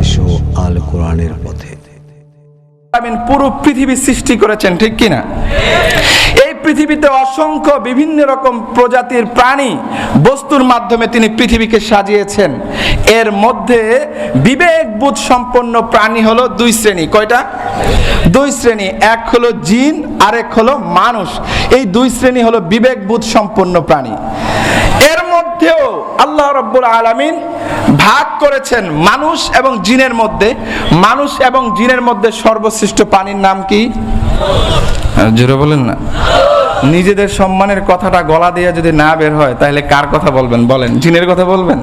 এসো আল কোরআনের পথে পুরো পৃথিবী সৃষ্টি করেছেন ঠিক কিনা? পৃথিবীতে অসংখ্য বিভিন্ন রকম প্রজাতির প্রাণী বস্তুর মাধ্যমে তিনি পৃথিবীকে সাজিয়েছেন। এর মধ্যে বিবেকবোধ সম্পন্ন প্রাণী হলো দুই শ্রেণি। কয়টা? দুই শ্রেণি। এক হলো জিন, আরেক হলো মানুষ। এই দুই শ্রেণি হলো বিবেকবোধ সম্পন্ন প্রাণী। এর মধ্যেও আল্লাহ রব্বুল আলামিন ভাগ করেছেন মানুষ এবং জিনের মধ্যে। মানুষ এবং জিনের মধ্যে সর্বশ্রেষ্ঠ প্রাণীর নাম কি? জোরে বলেন না। নিজেদের সম্মানের কথাটা গলা দিয়ে যদি না বের হয়, তাহলে কার কথা বলবেন? বলেন, জিনের কথা বলবেন?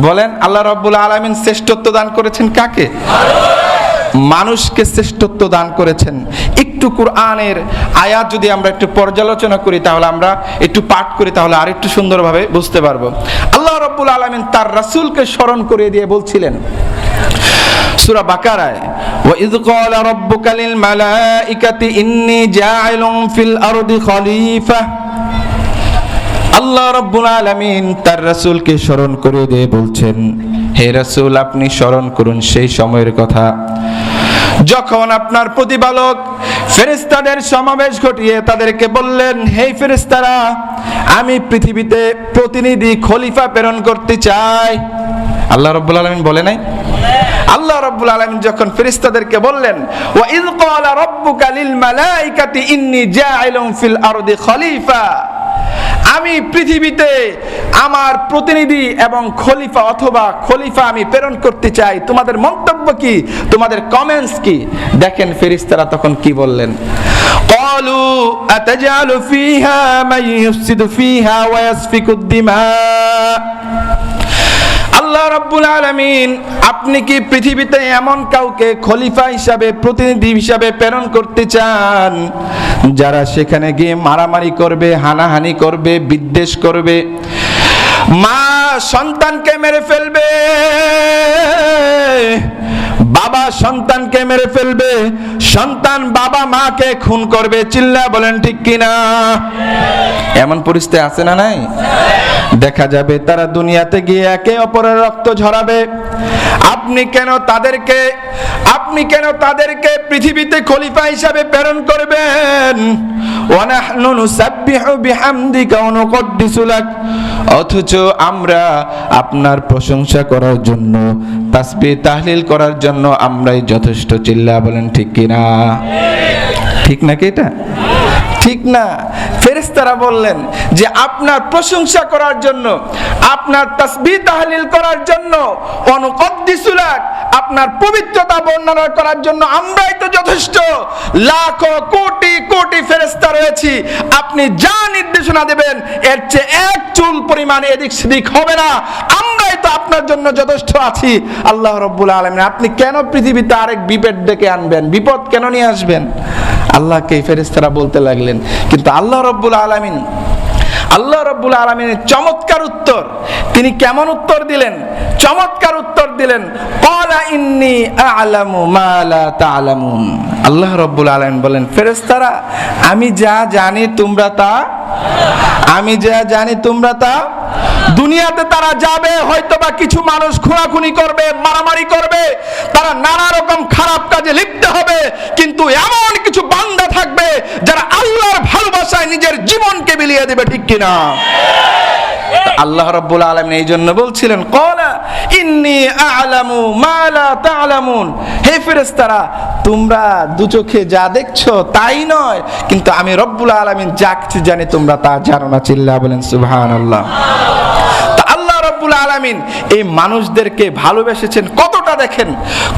বলেন, আল্লাহ রব্বুল আলমিন শ্রেষ্ঠত্ব দান করেছেন কাকে? মানুষকে শ্রেষ্ঠত্ব দান করেছেন। একটু কোরআনের আয়াত যদি আমরা একটু পর্যালোচনা করি, তাহলে আমরা একটু পাঠ করি, তাহলে আর একটু সুন্দরভাবে বুঝতে পারব। আল্লাহ রব্বুল আলমিন তার রাসূলকে স্মরণ করিয়ে দিয়ে বলছিলেন সূরা বাকারায় وَإِذْ قَالَ رَبُّكَ لِلْمَلَائِكَةِ إِنِّي جَاعِلٌ فِي الْأَرْضِ خَلِيفَةً আল্লাহ রব্বুল আলামিন তার রাসূলকে স্মরণ করে দিয়ে বলছেন হে রাসূল আপনি স্মরণ করুন সেই সময়ের কথা যখন আপনার প্রতিপালক ফেরেশতাদের সমাবেশ ঘটিয়ে তাদেরকে বললেন, হে ফেরেশতারা, আমি পৃথিবীতে প্রতিনিধি খলিফা প্রেরণ করতে চাই। আল্লাহ রব্বুল আলামিন বলে নাই? আল্লাহ রাব্বুল আলামিন যখন ফেরেশতাদেরকে বললেন, ওয়া ইয ক্বালা রাব্বুকা লিল মালাইকাতি, ইন্নী জাইলুন ফিল আরদি খলিফা। আমি পৃথিবীতে আমার প্রতিনিধি এবং খলিফা অথবা খলিফা আমি প্রেরণ করতে চাই তোমাদের মন্তব্য কি তোমাদের কমেন্টস কি দেখেন ফেরেশতারা তখন কি বললেন قالوا أتجعل فيها من يفسد فيها ويسفك الدماء আল্লাহ রাব্বুল আলামিন, আপনি কি পৃথিবীতে এমন কাউকে খলিফা হিসাবে, প্রতিনিধি হিসাবে প্রেরণ করতে চান? যারা সেখানে গিয়ে মারামারি করবে, হানাহানি করবে, বিদ্বেষ করবে, মা সন্তানকে মেরে ফেলবে বাবা সন্তানকে মেরে ফেলবে, সন্তান বাবা মাকে খুন করবে চিল্লা বলেন ঠিক কিনা? এমন পরিস্থিতি আছে না নাই? দেখা যাবে তারা দুনিয়াতে গিয়ে একে অপরের রক্ত ঝরাবে। আপনি কেন তাদেরকে, আপনি কেন তাদেরকে পৃথিবীতে খলিফা হিসাবে প্রেরণ করবেন? ওয়ানাহনু নুসাব্বিহু বিহামদিকা ওয়া নুকদ্দিসু লাক। অথচ আমরা আপনার প্রশংসা করার জন্য, তাসবি তাহলিল করার জন্য আমরাই যথেষ্ট চিল্লা বলেন ঠিক কিনা? ঠিক নাকি এটা? ঠিক না। ফেরেশতারা বললেন যে আপনার প্রশংসা করার জন্য, আপনার তাসবিহ তাহলিল করার জন্য অনুকদ্দিসুলাক আপনার পবিত্রতা বর্ণনা করার জন্য আমরাই তো যথেষ্ট। লাখ কোটি কোটি ফেরেস্তা রয়েছি, আপনি যা নির্দেশনা দেবেন, এর চেয়ে এক চুল পরিমাণ এদিক সেদিক হবে না। আমরাই তো আপনার জন্য যথেষ্ট আছি। আল্লাহ রব্বুল আলমিন, আপনি কেন পৃথিবীতে আরেক বিপদ ডেকে আনবেন? বিপদ কেন নিয়ে আসবেন? আল্লাহকে এই ফেরেশতারা বলতে লাগলেন, কিন্তু আল্লাহ রব্বুল আলামিন, আল্লাহ রব্বুল আলমিনের চমৎকার উত্তর তিনি কেমন উত্তর দিলেন? চমৎকার উত্তর দিলেন কলা ইন্নি আলামু মালা তালামুন। আল্লাহ রব্বুল আলমিন বলেন ফেরেশতারা, আমি যা জানি তোমরা তা, আমি যা জানি তোমরা তা দুনিয়াতে তারা যাবে হয়তো বা কিছু মানুষ খুনাখুনি করবে, মারামারি করবে, তারা নানা রকম খারাপ কাজে লিপ্ত হবে, কিন্তু এমন কিছু বান্দা থাকবে যারা আল্লাহর ভালোবাসায় নিজের জীবনকে বিলিয়ে দেবে, ঠিক কিনা? আল্লাহ রাব্বুল আলামিন এই জন্য বলছিলেন, কলা ইন্নি আ'লামু মা লা তা'লামুন। হে ফেরেশতারা, তোমরা দু চোখে যা দেখছ তাই নয়, কিন্তু আমি রব্বুল আলামিন যা কিছু জানি তোমরা তা জানো না, চিল্লা বলেন, সুবহানাল্লাহ। আলামিন, এই মানুষদেরকে ভালোবেসেছেন। কতটা দেখেন?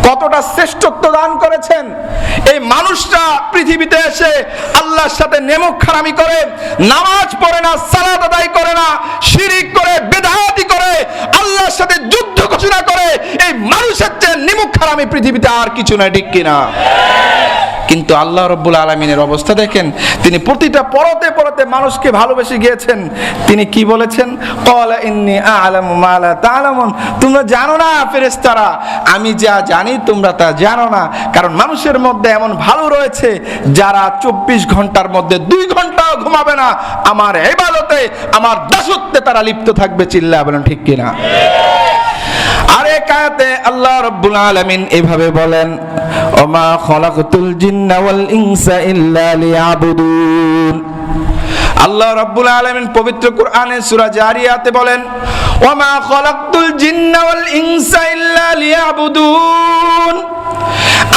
কতটা শ্রেষ্ঠত্ব দান করেছেন? এই মানুষরা পৃথিবীতে এসে আল্লাহর সাথে নেমক খারামি করে, নামাজ পড়ে না, সালাত আদায় করে না, শিরিক করে বেদায়াতি করে, আল্লাহর সাথে যুদ্ধ ঘোষণা করে, এই মানুষের চেয়ে নিমুখ খারামি পৃথিবীতে আর কিছু নয় ঠিক কিনা? কিন্তু আল্লাহ রব্বুল আলমিনের অবস্থা দেখেন, তিনি প্রতিটা পরতে পরতে মানুষকে ভালোবেসে গিয়েছেন। তিনি কি বলেছেন? তোমরা জানো না ফেরেশতারা, আমি যা জানি তোমরা তা জানো না। কারণ মানুষের মধ্যে এমন ভালো রয়েছে, যারা চব্বিশ ঘণ্টার মধ্যে দুই ঘন্টাও ঘুমাবে না। আমার ইবাদতে আমার দাসত্বে তারা লিপ্ত থাকবে চিল্লা বলেন ঠিক কিনা? কায়াতে আল্লাহ রব্বুল আলামিন এভাবে বলেন, ওমা খলাকতুল জিন্না ওয়াল ইনসা ইল্লা লিয়াবুদুন। আল্লাহ রাব্বুল আলামিন পবিত্র কোরআনে সূরা জারিয়াতে বলেন, ওমা খলাকতুল জিন্না ওয়াল ইনসা ইল্লা লিয়াবুদুন।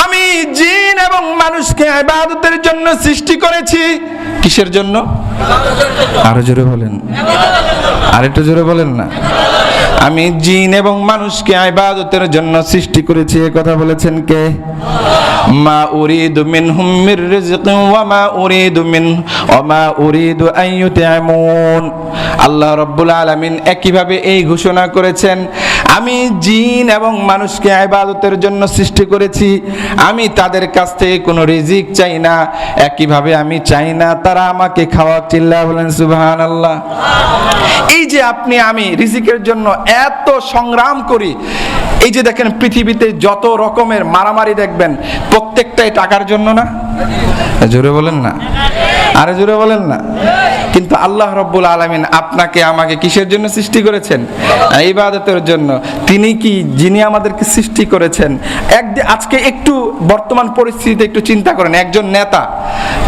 আমি জিন এবং মানুষকে ইবাদতের জন্য সৃষ্টি করেছি। কিসের জন্য? আরও জোরে বলেন। আরেকটু জোরে বলেন না। আমি জিন এবং মানুষকে আইবাদতের জন্য সৃষ্টি করেছি, এ কথা বলেছেন কে? মা উরিদু মিনহুম মির রিজকিন ওয়া মা উরিদু মিন, ওয়া মা উরিদু আন আল্লাহ রাব্বুল আলামিন একইভাবে এই ঘোষণা করেছেন আমি জিন এবং মানুষকে ইবাদতের জন্য সৃষ্টি করেছি। আমি তাদের কাছ থেকে কোনো রিজিক চাই না। একইভাবে আমি চাই না তারা আমাকে খাওয়া চিল্লা বলেন সুবাহান আল্লাহ এই যে আপনি, আমি রিজিকের জন্য এত সংগ্রাম করি। এই যে দেখেন, পৃথিবীতে যত রকমের মারামারি দেখবেন, প্রত্যেকটাই টাকার জন্য না? জোরে বলেন না। আরে জোরে বলেন না। কিন্তু আল্লাহ রব্বুল আলমিন আপনাকে আমাকে কিসের জন্য সৃষ্টি করেছেন? ইবাদতের জন্য। তিনি কি, যিনি আমাদেরকে সৃষ্টি করেছেন? একদিন আজকে একটু বর্তমান পরিস্থিতিতে একটু চিন্তা করেন। একজন নেতা,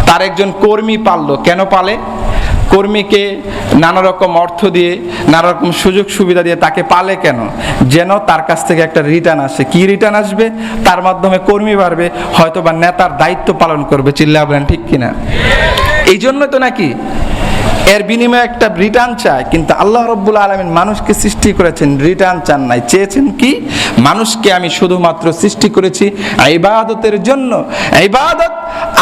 তার একজন কর্মী পাললো। কেন পালে? কর্মীকে নানা রকম অর্থ দিয়ে, নানা রকম সুযোগ সুবিধা দিয়ে তাকে পালে কেন? যেন তার কাছ থেকে একটা রিটার্ন আসে। কি রিটার্ন আসবে? তার মাধ্যমে কর্মী বাড়বে হয়তো বা নেতার দায়িত্ব পালন করবে। চিল্লা বলেন, ঠিক কিনা? এই জন্য তো নাকি এর বিনিময়ে একটা রিটার্ন চায়, কিন্তু আল্লাহ রব্বুল আলমিন মানুষকে সৃষ্টি করেছেন রিটার্ন চান নাই। চেয়েছেন কি? মানুষকে আমি শুধুমাত্র সৃষ্টি করেছি ইবাদতের জন্য। ইবাদত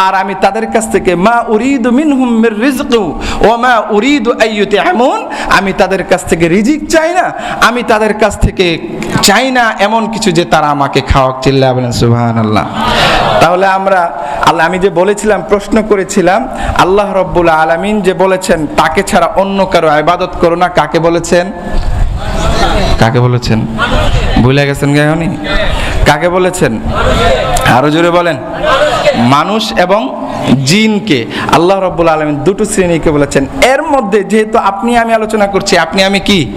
আর আমি তাদের কাছ থেকে, মা উরিদু মিনহুম মির রিজকু ও মা উরিদু আইয়ুতে এমন আমি তাদের কাছ থেকে রিজিক চাই না, আমি তাদের কাছ থেকে চাই না এমন কিছু যে তারা আমাকে খাওয়াক। চিল্লা বলেন, সুবহানাল্লাহ তাহলে আমরা, আল্লাহ, আমি যে বলেছিলাম, প্রশ্ন করেছিলাম, আল্লাহ রব্বুল আলামিন যে বলেছেন, তাকে ছাড়া অন্য কারও ইবাদত করো না কাকে বলেছেন? কাকে বলেছেন? ভুলে গেছেন কাকে বলেছেন? আরও জোরে বলেন। মানুষ এবং জিনকে। আল্লাহ রব্বুল আলমিন দুটো শ্রেণীকে বলেছেন। এর মধ্যে যেহেতু আপনি আমি আলোচনা করছি, আপনি আমি কি?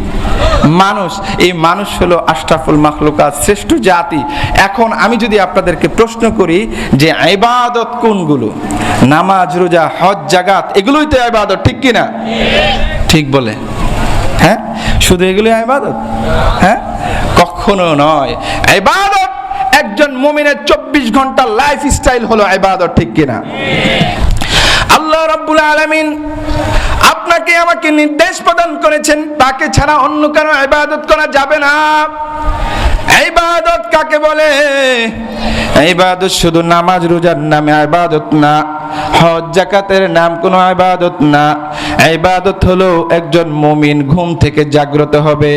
মানুষ। এই মানুষ হলো আশরাফুল মাখলুকাত, শ্রেষ্ঠ জাতি। এখন আমি যদি আপনাদেরকে প্রশ্ন করি যে ইবাদত কোনগুলো? নামাজ, রোজা, হজ জাগাত এগুলোই তো ইবাদত, ঠিক কি না? ঠিক বলে। হ্যাঁ? শুধু এগুলোই ইবাদত? হ্যাঁ? কখনো নয়। ইবাদত মুমিনের চব্বিশ ঘণ্টা লাইফ স্টাইল হলো ইবাদত, ঠিক কিনা? আল্লাহ রাব্বুল আলামিন আপনাকে আমাকে নির্দেশ প্রদান করেছেন, তাকে ছাড়া অন্য কারও ইবাদত করা যাবে না। ইবাদত কাকে বলে? ইবাদত শুধু নামাজ, রোজার নামে ইবাদত না। হজ জাকাতের নাম কোনো ইবাদত না। ইবাদত হলো একজন মুমিন ঘুম থেকে জাগ্রত হবে।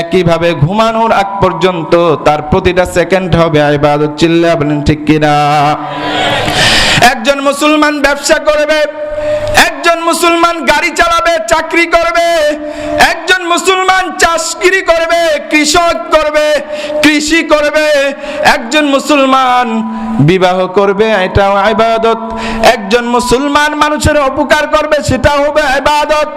একইভাবে ঘুমানোর আগ পর্যন্ত তার প্রতিটা সেকেন্ড হবে ইবাদত। চিল্লা বলেন ঠিক কিনা? একজন মুসলমান ব্যবসা করবে একজন মুসলমান গাড়ি চালাবে, চাকরি করবে। একজন মুসলমান চাষগিরি করবে, কৃষক করবে, কৃষি করবে। একজন মুসলমান বিবাহ করবে, এটাও ইবাদত। একজন মুসলমান মানুষের উপকার করবে সেটা হবে ইবাদত।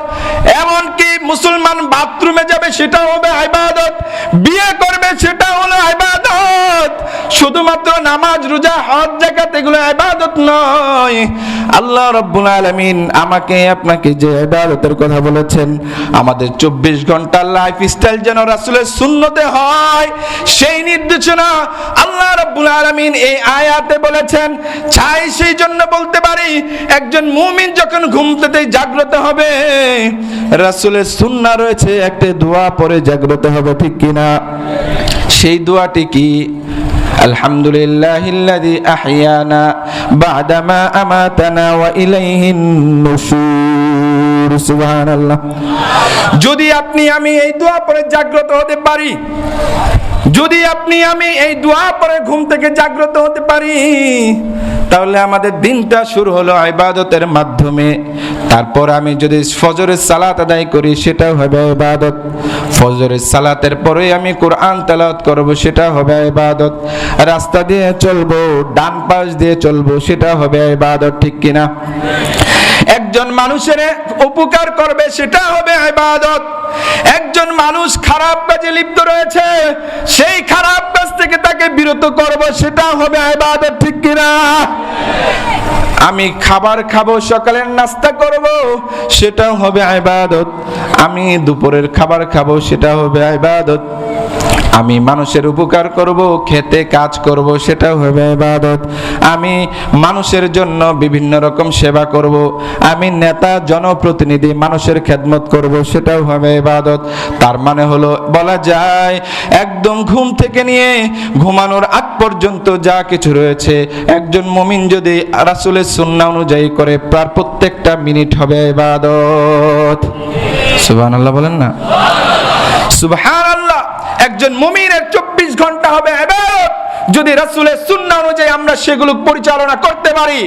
এমনকি মুসলমান বাথরুমে যাবে সেটা হবে ইবাদত। বিয়ে করবে সেটা হলো ইবাদত। শুধুমাত্র নামাজ, রোজা, হজ জাকাত এগুলো ইবাদত নয়। আল্লাহ রাব্বুল আলামিন আমাকে, আপনাকে যে ইবাদতের কথা বলেছেন, আমাদের চব্বিশ ঘণ্টার লাইফ স্টাইল যেন রাসূলের শূন্যতে হয়, সেই নির্দেশনা আল্লাহ রাব্বুল আলামিন এই আয়াতে বলেছেন। চাই সেই জন্য বলতে পারি, একজন মুমিন যখন ঘুম থেকে জাগ্রত হবে, রাসূলের সুন্নাহ রয়েছে, একটা দোয়া পরে জাগ্রত হবে, ঠিক কিনা? সেই দোয়াটি কি? الحمد لله الذي أحيانا بعدما أماتنا وإليه النشور سبحان الله যদি আপনি আমি এই দোয়া পরে জাগ্রত হতে পারি যদি আপনি আমি এই দোয়া পরে ঘুম থেকে জাগ্রত হতে পারি তাহলে আমাদের দিনটা শুরু হলো ইবাদতের মাধ্যমে তারপর আমি যদি ফজরের সালাত আদায় করি সেটাও হবে ইবাদত ফজরের সালাতের পরে আমি কোরআন তালাত করব, সেটা হবে ইবাদত। রাস্তা দিয়ে চলবো, ডান পাশ দিয়ে চলবো, সেটা হবে ইবাদত, ঠিক কিনা? একজন মানুষের উপকার করবে, সেটা হবে ইবাদত। একজন মানুষ খারাপ কাজে লিপ্ত রয়েছে, সেই খারাপ কাজ থেকে তাকে বিরত করব, সেটা হবে ইবাদত, ঠিক কিনা? আমি খাবার খাব, সকালের নাস্তা করব সেটাও হবে ইবাদত। আমি দুপুরের খাবার খাব, সেটা হবে ইবাদত। আমি মানুষের উপকার করব, খেতে কাজ করব, সেটাও হবে ইবাদত। আমি মানুষের জন্য বিভিন্ন রকম সেবা করব, আমি নেতা, জনপ্রতিনিধি, মানুষের খেদমত করব, সেটাও হবে ইবাদত। তার মানে হলো, বলা যায়, একদম ঘুম থেকে নিয়ে ঘুমানোর আগ পর্যন্ত যা কিছু রয়েছে, একজন মুমিন যদি রাসূলের সুন্নাহ অনুযায়ী করে, তার প্রত্যেকটা মিনিট হবে ইবাদত। সুবহানাল্লাহ বলেন না? সুবহানাল্লাহ। একজন মুমিনের চব্বিশ ঘণ্টা হবে যদি রাসুলের সুন্না অনুযায়ী আমরা সেগুলো পরিচালনা করতে পারি,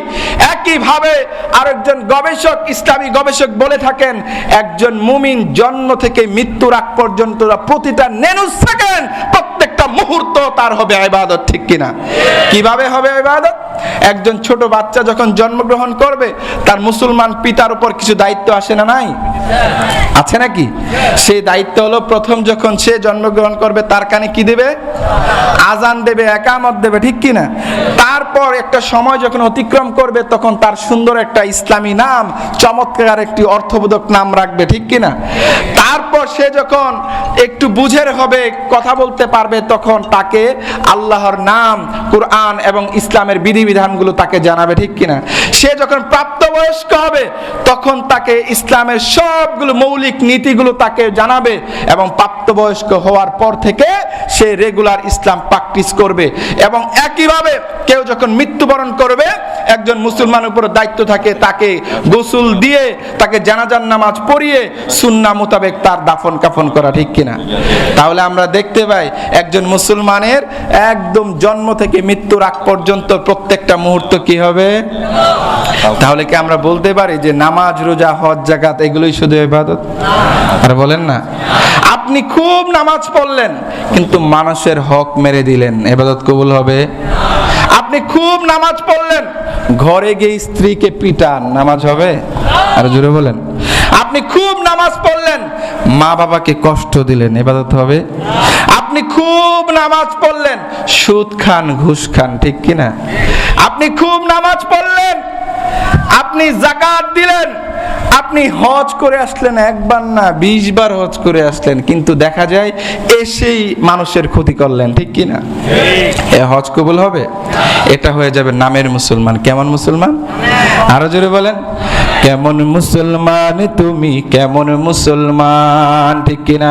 একইভাবে আরেকজন গবেষক, ইসলামী গবেষক বলে থাকেন, একজন মুমিন জন্ম থেকে মৃত্যুর আগ পর্যন্ত প্রতিটা নেনু সেকেন্ড প্রত্যেকটা মুহূর্ত তার হবে ইবাদত, ঠিক কিনা? কীভাবে হবে ইবাদত? একজন ছোট বাচ্চা যখন জন্মগ্রহণ করবে, তার মুসলমান পিতার উপর কিছু দায়িত্ব আসে না নাই? আছে নাকি? সেই দায়িত্ব হলো প্রথম যখন সে জন্মগ্রহণ করবে, তার কানে কি দেবে? আজান দেবে, একামত দেবে, ঠিক কি না তারপর একটা সময় যখন অতিক্রম করবে, তখন তার সুন্দর একটা ইসলামী নাম, চমৎকার একটি অর্থবোধক নাম রাখবে, ঠিক কি না তারপর সে যখন একটু বুঝের হবে, কথা বলতে পারবে, তখন তাকে আল্লাহর নাম, কোরআন এবং ইসলামের বিধিবিধানগুলো তাকে জানাবে, ঠিক কিনা? সে যখন প্রাপ্তবয়স্ক হবে, তখন তাকে ইসলামের সবগুলো মৌলিক নীতিগুলো তাকে জানাবে এবং প্রাপ্তবয়স্ক হওয়ার পর থেকে সে রেগুলার ইসলাম প্র্যাকটিস করবে। এবং একইভাবে কেউ যখন মৃত্যুবরণ করবে, একজন মুসলমান উপর দায়িত্ব থাকে, তাকে গোসল দিয়ে, তাকে জানাজার নামাজ পড়িয়ে সুন্না মোতাবেক তার দাফন কাফন করা ঠিক কিনা? তাহলে আমরা দেখতে পাই একজন মুসলমানের একদম জন্ম থেকে মৃত্যুর আগ পর্যন্ত প্রত্যেকটা মুহূর্ত কি হবে? তাহলে কি আমরা বলতে পারি যে নামাজ, রোজা, হজ জাকাত এগুলোই শুধু ইবাদত? আর বলেন না। আপনি খুব নামাজ পড়লেন, কিন্তু মানুষের হক মেরে দিলেন। এবাদত কবুল হবে? আপনি খুব নামাজ পড়লেন, ঘরে গিয়ে স্ত্রীকে পিটান, নামাজ হবে? আর জুড়ে বলেন। আপনি খুব নামাজ পড়লেন। মা বাবাকে কষ্ট দিলেন, এবাদত হবে? আপনি খুব নামাজ পড়লেন, সুদ খান, ঘুষ খান, ঠিক কিনা? আপনি খুব নামাজ পড়লেন, আপনি জাকাত দিলেন আপনি হজ করে আসলেন একবার না বিশ বার হজ করে আসলেন, কিন্তু দেখা যায় এসেই মানুষের ক্ষতি করলেন, ঠিক কি না? এ হজ কবুল হবে? এটা হয়ে যাবে নামের মুসলমান। কেমন মুসলমান? আরও জোরে বলেন। কেমন মুসলমান তুমি, কেমন মুসলমান, ঠিক কি না?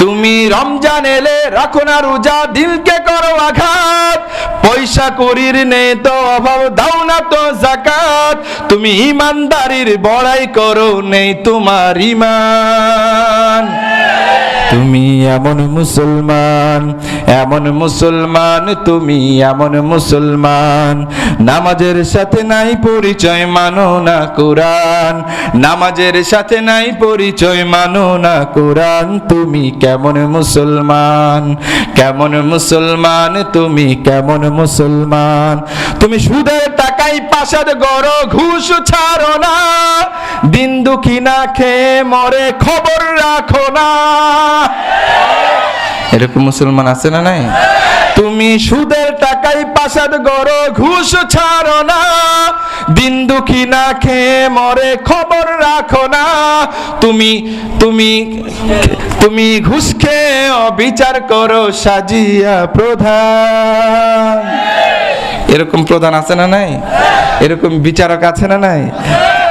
তুমি রমজান এলে রাখো না রোজা, দিলকে করো আঘাত। পয়সা করির নেই তো অভাব, দাও না তো জাকাত। তুমি ইমানদারির বড়াই করো নেই তোমার ইমান। তুমি এমন মুসলমান এমন মুসলমান, তুমি এমন মুসলমান। নামাজের সাথে নাই পরিচয়, মানো না কোরআন। নামাজের সাথে নাই পরিচয়, মানো না কোরআন। তুমি কেমন মুসলমান কেমন মুসলমান, তুমি কেমন মুসলমান। তুমি সুদের টাকাই পাশার গড় ঘুষ ছাড়ো না। দিন দুঃখী না খেয়ে মরে খবর রাখো না। এরকম মুসলমান আছে না নাই? তুমি সুদের টাকাই পাশার গড় ঘুষ ছাড়ো না। দিন দুঃখী না খেয়ে মরে খবর রাখো না। তুমি তুমি তুমি ঘুষ খেয়ে অবিচার করো সাজিয়া প্রধান। এরকম প্রধান আছে না নাই? এরকম বিচারক আছে না নাই?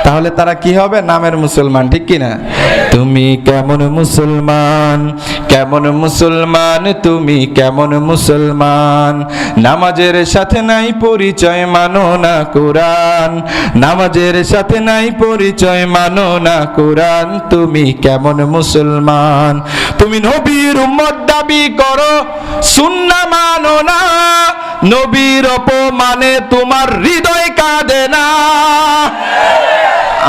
তাহলে তারা কি হবে? নামের মুসলমান, ঠিক কি না তুমি কেমন মুসলমান? কেমন মুসলমান? তুমি কেমন মুসলমান? নামাজের সাথে নাই পরিচয়, মানো না কোরআন। নামাজের সাথে নাই পরিচয়, মানো না কোরআন। তুমি কেমন মুসলমান? তুমি নবীর উম্মত দাবি করো, সুন্না মানো না। নবীর অপমানে তোমার হৃদয় কাঁদে না।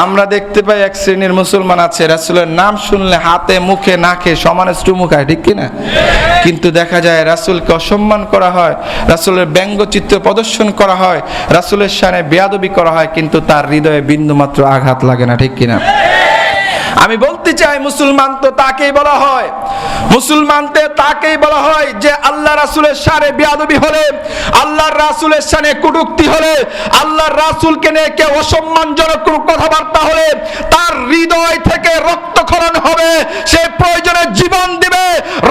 আমরা দেখতে পাই এক শ্রেণির মুসলমান আছে, রাসুলের নাম শুনলে হাতে, মুখে, নাকে সমানে স্টুমুখায় ঠিক কিনা? কিন্তু দেখা যায় রাসুলকে অসম্মান করা হয়, রাসুলের ব্যঙ্গচিত্র প্রদর্শন করা হয়, রাসুলের সামনে বেয়াদবি করা হয়, কিন্তু তার হৃদয়ে বিন্দুমাত্র আঘাত লাগে না, ঠিক কিনা? আমি বলতে চাই, মুসলমান তো তাকেই বলা হয়। মুসলমানতে তাকেই বলা হয় যে আল্লাহ রাসুলের সারে বিয়াদবি হলে, আল্লাহর রাসুলের সানে কুটুক্তি হলে, আল্লাহর রাসুলকে নিয়ে কেউ অসম্মানজনক কথাবার্তা হলে, তার হৃদয় থেকে রক্তক্ষরণ হবে, সে প্রয়োজনে জীবন দিবে,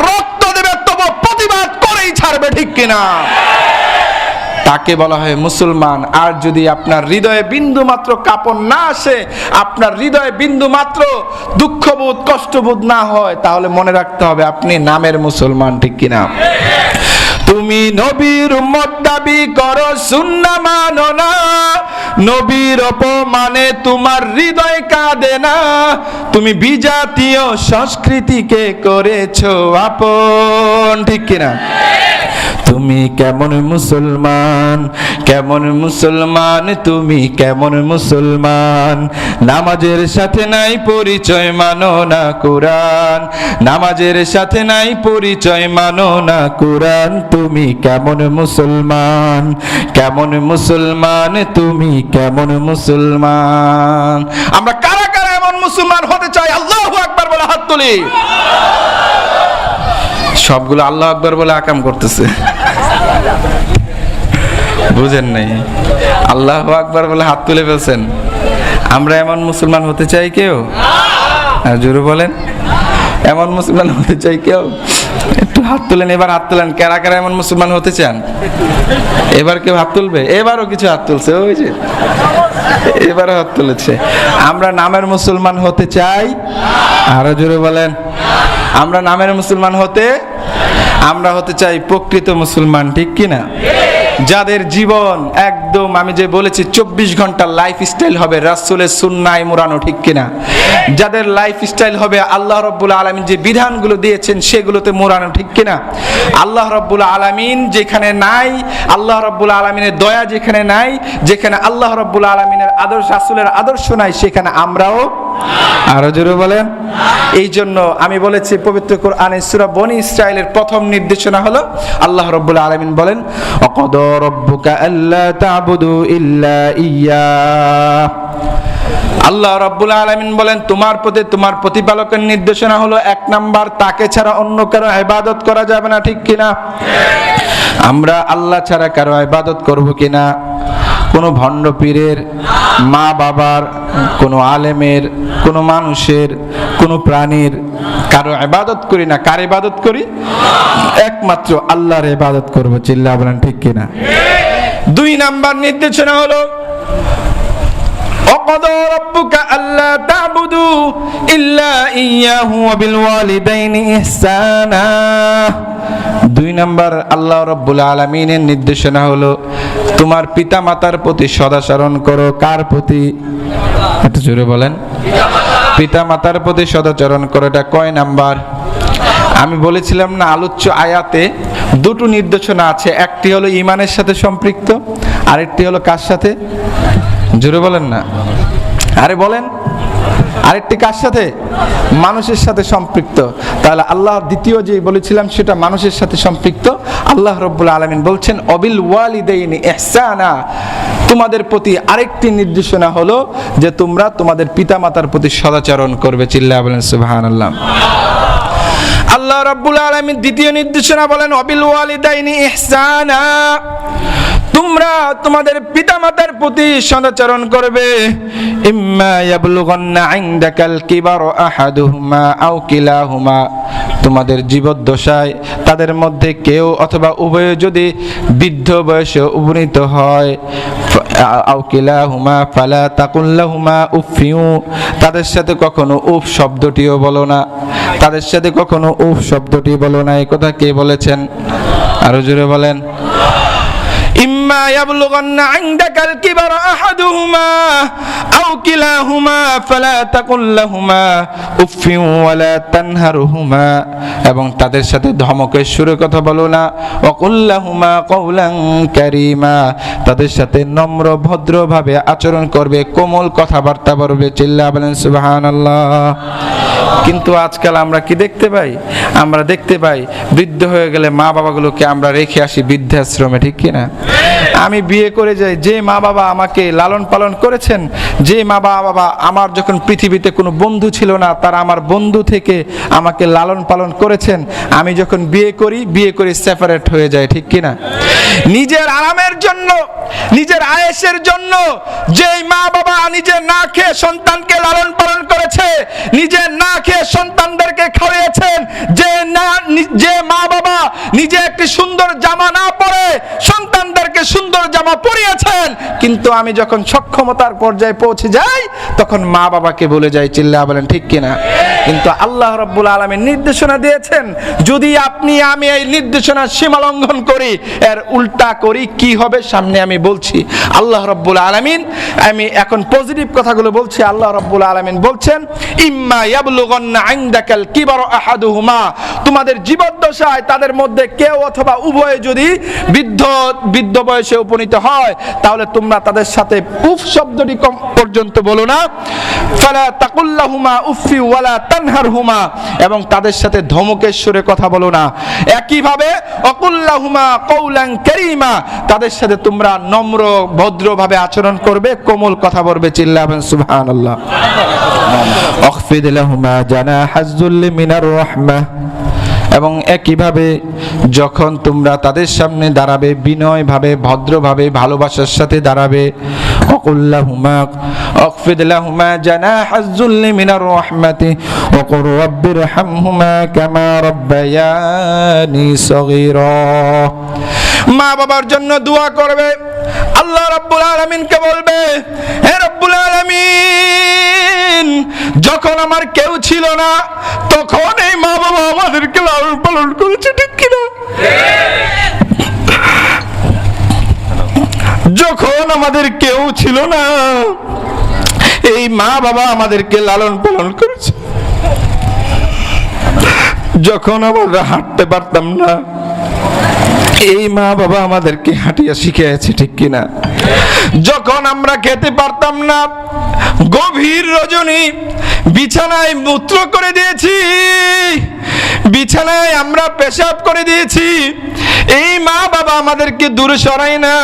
রক্ত দেবে, তবু প্রতিবাদ করেই ছাড়বে, ঠিক কিনা? তাকে বলা হয় মুসলমান। আর যদি আপনার হৃদয়ে বিন্দু মাত্র কাপড় না আসে, আপনার হৃদয়ে বিন্দু মাত্র দুঃখবোধ, কষ্টবোধ না হয়, তাহলে মনে রাখতে হবে আপনি নামের মুসলমান, ঠিক কিনা? তুমি নবীর উম্মত দাবি করো, সুন্না মানো না। নবীর অপমানে তোমার হৃদয় কাঁদে না। তুমি বিজাতীয় সংস্কৃতিকে করেছ আপন, ঠিক কিনা? তুমি কেমন মুসলমান কেমন মুসলমান, তুমি কেমন মুসলমান? নামাজের সাথে নাই পরিচয়, মানো না কোরআন। নামাজের সাথে নাই পরিচয়, মানো না কোরআন। তুমি কেমন মুসলমান? কেমন মুসলমান? তুমি কেমন মুসলমান? আমরা কারা কারা এমন মুসলমান হতে চাই? আল্লাহ আকবার বলে হাত তুলি। সবগুলো আল্লাহ আকবর বলে আকাম করতেছে। বুঝেন নাই? আল্লাহ আকবর বলে হাত তুলে ফেলছেন। আমরা এমন মুসলমান হতে চাই কেউ? আর জোরে বলেন। এমন মুসলমান হতে চাই কেউ? একটু হাত তুলেন, এবার হাত তুলেন। কারা কারা এমন মুসলমান হতে চান? এবার কেউ হাত তুলবে? এবারও কিছু হাত তুলছে, ওই যে। এবারও হাত তুলেছে। আমরা নামের মুসলমান হতে চাই। আরও জোরে বলেন। আমরা নামের মুসলমান হতে, আমরা হতে চাই প্রকৃত মুসলমান, ঠিক কি না যাদের জীবন একদম, আমি যে বলেছি, চব্বিশ ঘণ্টা লাইফ স্টাইল হবে, রাসুলের সুন্নায় মোরানো ঠিক কিনা? যাদের লাইফ স্টাইল হবে, আল্লাহ রব্বুল আলমিন যে বিধানগুলো দিয়েছেন, সেগুলোতে মোরানো ঠিক কিনা? আল্লাহ রব্বুল আলমিন যেখানে নাই, আল্লাহ রব্বুল আলমিনের দয়া যেখানে নাই, যেখানে আল্লাহ রব্বুল আলমিনের আদর্শ, রাসুলের আদর্শ নাই, সেখানে আমরাও আরও জোরে বলেন। এই জন্য আমি বলেছি, পবিত্র কোরআনে সূরা বনি ইসরাইলের প্রথম নির্দেশনা হলো, আল্লাহ রাব্বুল আলামিন বলেন, অকদ রব্বুকা আল্লা তা'বুদু ইল্লা ইয়া। আল্লাহ রাব্বুল আলামিন বলেন, তোমার প্রতি তোমার প্রতিপালকের নির্দেশনা হলো এক নাম্বার, তাকে ছাড়া অন্য কারও ইবাদত করা যাবে না, ঠিক কিনা? আমরা আল্লাহ ছাড়া কারও ইবাদত করব কিনা? কোনো ভণ্ড পীরের মা বাবার, কোনো আলেমের, কোনো মানুষের, কোনো প্রাণীর কারও ইবাদত করি না। কার ইবাদত করি? একমাত্র আল্লাহর ইবাদত করব। চিল্লা বলেন ঠিক কিনা? দুই নাম্বার নির্দেশনা হলো وقضى ربك ألا تعبدوا إلا إياه وبالوالدين إحسانا দুই নাম্বার আল্লাহ রব্বুল আলমিনের নির্দেশনা হলো তোমার পিতা মাতার প্রতি সদাচরণ করো কার প্রতি একটু জোরে বলেন পিতা মাতার প্রতি সদাচরণ করো এটা কয় নাম্বার আমি বলেছিলাম না আলোচ্য আয়াতে দুটো নির্দেশনা আছে একটি হলো ইমানের সাথে সম্পৃক্ত আরেকটি হলো কার সাথে জোরে বলেন না। আরে বলেন, আরেকটি কার সাথে? মানুষের সাথে সম্পৃক্ত। তাহলে আল্লাহ দ্বিতীয় যে বলেছিলাম, সেটা মানুষের সাথে সম্পৃক্ত। আল্লাহ রব্বুল আলমিন বলছেন, অবিল ওয়ালিদাইনি ইহসানা। তোমাদের প্রতি আরেকটি নির্দেশনা হলো যে তোমরা তোমাদের পিতামাতার প্রতি সদাচরণ করবে। চিল্লা বলেন, সুবহানাল্লাহ। আল্লাহ রাব্বুল আলামিন দ্বিতীয় নির্দেশনা বলেন, অবিল ওয়ালিদাইনি ইহসানা। তোমরা তোমাদের পিতামাতার প্রতি সদাচরণ করবে। ইম্মা আহাদুহুমা আও কিলাহুমা। তোমাদের জীবদ্দশায় তাদের মধ্যে কেউ অথবা উভয়ে যদি বৃদ্ধ বয়সে উপনীত হয় ফালা তাকুল্লা হুমা উফিউ তাদের সাথে কখনো উফ শব্দটিও বলো না। তাদের সাথে কখনো উফ শব্দটি বলো না। এই কথা কে বলেছেন? আরও জোরে বলেন। إما يبلغن عندك الكبر أحدهما أو كلاهما فلا تقل لهما أف ولا تنهرهما এবং তাদের সাথে ধমকের সুরে কথা বলো না অকুল্লাহুমা কৌলাং কারিমা তাদের সাথে নম্র ভদ্রভাবে আচরণ করবে কোমল কথাবার্তা বলবে চিল্লা বলেন সুবহানাল্লাহ কিন্তু আজকাল আমরা কি দেখতে পাই আমরা দেখতে পাই বৃদ্ধ হয়ে গেলে মা বাবাগুলোকে আমরা রেখে আসি বৃদ্ধাশ্রমে ঠিক কি না আমি বিয়ে করে যাই, যে মা বাবা আমাকে লালন পালন করেছেন, যে মা বাবা আমার যখন পৃথিবীতে কোনো বন্ধু ছিল না, তারা আমার বন্ধু থেকে আমাকে লালন পালন করেছেন। আমি যখন বিয়ে করি, বিয়ে করে সেপারেট হয়ে যায় ঠিক কি না নিজের আরামের জন্য, নিজের আয়েসের জন্য, যেই মা বাবা নিজে না খেয়ে সন্তানকে লালন পালন করেছে, নিজে না খেয়ে সন্তানদেরকে খাওয়িয়েছেন যে না, যে মা বাবা নিজে একটি সুন্দর জামা না পরে সন্তানদেরকে সুন্দর জামা পরিয়েছেন। কিন্তু আমি যখন সক্ষমতার পর্যায়ে পৌঁছে যাই, তখন মা বাবাকে বলে যাই চিল্লা বলেন, ঠিক কিনা? কিন্তু আল্লাহ রব্বুল আলমীর নির্দেশনা দিয়েছেন, যদি আপনি আমি এই নির্দেশনার সীমা লঙ্ঘন করি, এর উল্টা করি, কি হবে? সামনে আমি বলছি, আল্লাহ রব্বুল আলমিন, আমি এখন পজিটিভ কথাগুলো বলছি, আল্লাহ রব্বুল আলমিন বলছেন, ইম্মা ইয়াবলুগান্না ইনদাকাল কিবার আহাদুহুমা। তোমাদের জীবদ্দশায় তাদের মধ্যে কেউ অথবা উভয়ে যদি বৃদ্ধ বৃদ্ধ বয়সে উপনীত হয়, তাহলে তোমরা তাদের সাথে উফ শব্দটি কম পর্যন্ত বলো না। ফালা তাকুল্লাহুমা উফি ওয়ালা তানহারহুমা, এবং তাদের সাথে ধমকের সুরে কথা বলো না। একইভাবে অকুল্লাহুমা কৌলাং কারীমা, তাদের সাথে তোমরা নম্র, ভদ্রভাবে আচরণ করবে, কোমল কথা বলবে, চিল্লাবেন, সুবহানাল্লাহ। অখফিদ লাহুমা জানাহাজ যুল্লি মিনার রাহমাহ এবং একইভাবে যখন তোমরা তাদের সামনে দাঁড়াবে, বিনয়ভাবে, ভদ্রভাবে, ভালোবাসার সাথে দাঁড়াবে, অকুল্লাহুমা অকফিদ লাহুমা জানাহাজ যুল্লি মিনার রাহমাতি ওকুর রাব্বির হামহুমা কামা রাব্বায়ানি সগীরা। মা বাবার জন্য দোয়া করবে। আল্লাহ রাব্বুল আলামিনকে বলবে যখন আমার কেউ ছিল না, তখন এই মা বাবা আমাদেরকে লালন পালন করেছে, ঠিক কিনা? যখন আমাদের কেউ ছিল না, এই মা বাবা আমাদেরকে লালন পালন করেছে। যখন আমরা হাঁটতে পারতাম না এই মা বাবা আমাদেরকে হাঁটিয়া শিখিয়েছে ঠিক কিনা? যখন আমরা খেতে পারতাম না, গভীর রজনী বিছানায় মূত্র করে দিয়েছি, বিছানায় আমরা পেশাব করে দিয়েছি, এই মা বাবা আমাদেরকে দূরে সরাই না।